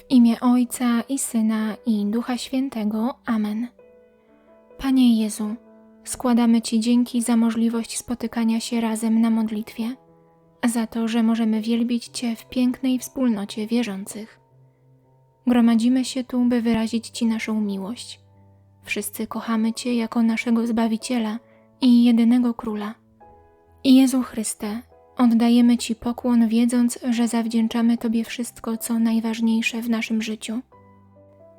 W imię Ojca i Syna i Ducha Świętego. Amen. Panie Jezu, składamy Ci dzięki za możliwość spotykania się razem na modlitwie, za to, że możemy wielbić Cię w pięknej wspólnocie wierzących. Gromadzimy się tu, by wyrazić Ci naszą miłość. Wszyscy kochamy Cię jako naszego Zbawiciela i jedynego Króla. Jezu Chryste, oddajemy Ci pokłon, wiedząc, że zawdzięczamy Tobie wszystko, co najważniejsze w naszym życiu.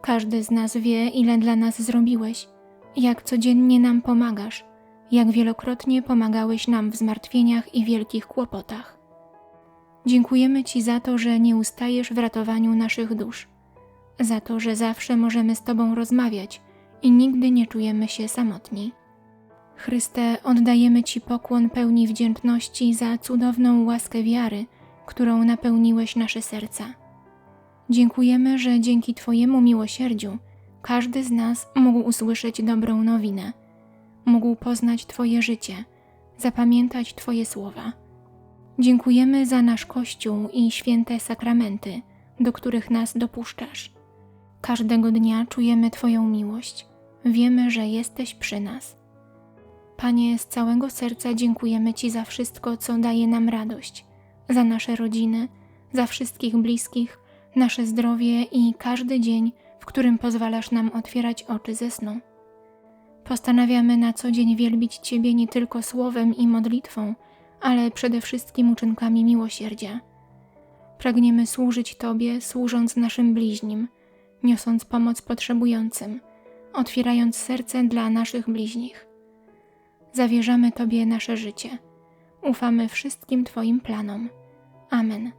Każdy z nas wie, ile dla nas zrobiłeś, jak codziennie nam pomagasz, jak wielokrotnie pomagałeś nam w zmartwieniach i wielkich kłopotach. Dziękujemy Ci za to, że nie ustajesz w ratowaniu naszych dusz, za to, że zawsze możemy z Tobą rozmawiać i nigdy nie czujemy się samotni. Chryste, oddajemy Ci pokłon pełni wdzięczności za cudowną łaskę wiary, którą napełniłeś nasze serca. Dziękujemy, że dzięki Twojemu miłosierdziu każdy z nas mógł usłyszeć dobrą nowinę, mógł poznać Twoje życie, zapamiętać Twoje słowa. Dziękujemy za nasz Kościół i święte sakramenty, do których nas dopuszczasz. Każdego dnia czujemy Twoją miłość, wiemy, że jesteś przy nas. Panie, z całego serca dziękujemy Ci za wszystko, co daje nam radość, za nasze rodziny, za wszystkich bliskich, nasze zdrowie i każdy dzień, w którym pozwalasz nam otwierać oczy ze snu. Postanawiamy na co dzień wielbić Ciebie nie tylko słowem i modlitwą, ale przede wszystkim uczynkami miłosierdzia. Pragniemy służyć Tobie, służąc naszym bliźnim, niosąc pomoc potrzebującym, otwierając serce dla naszych bliźnich. Zawierzamy Tobie nasze życie. Ufamy wszystkim Twoim planom. Amen.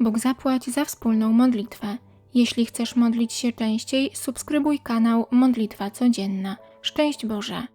Bóg zapłać za wspólną modlitwę. Jeśli chcesz modlić się częściej, subskrybuj kanał Modlitwa Codzienna. Szczęść Boże!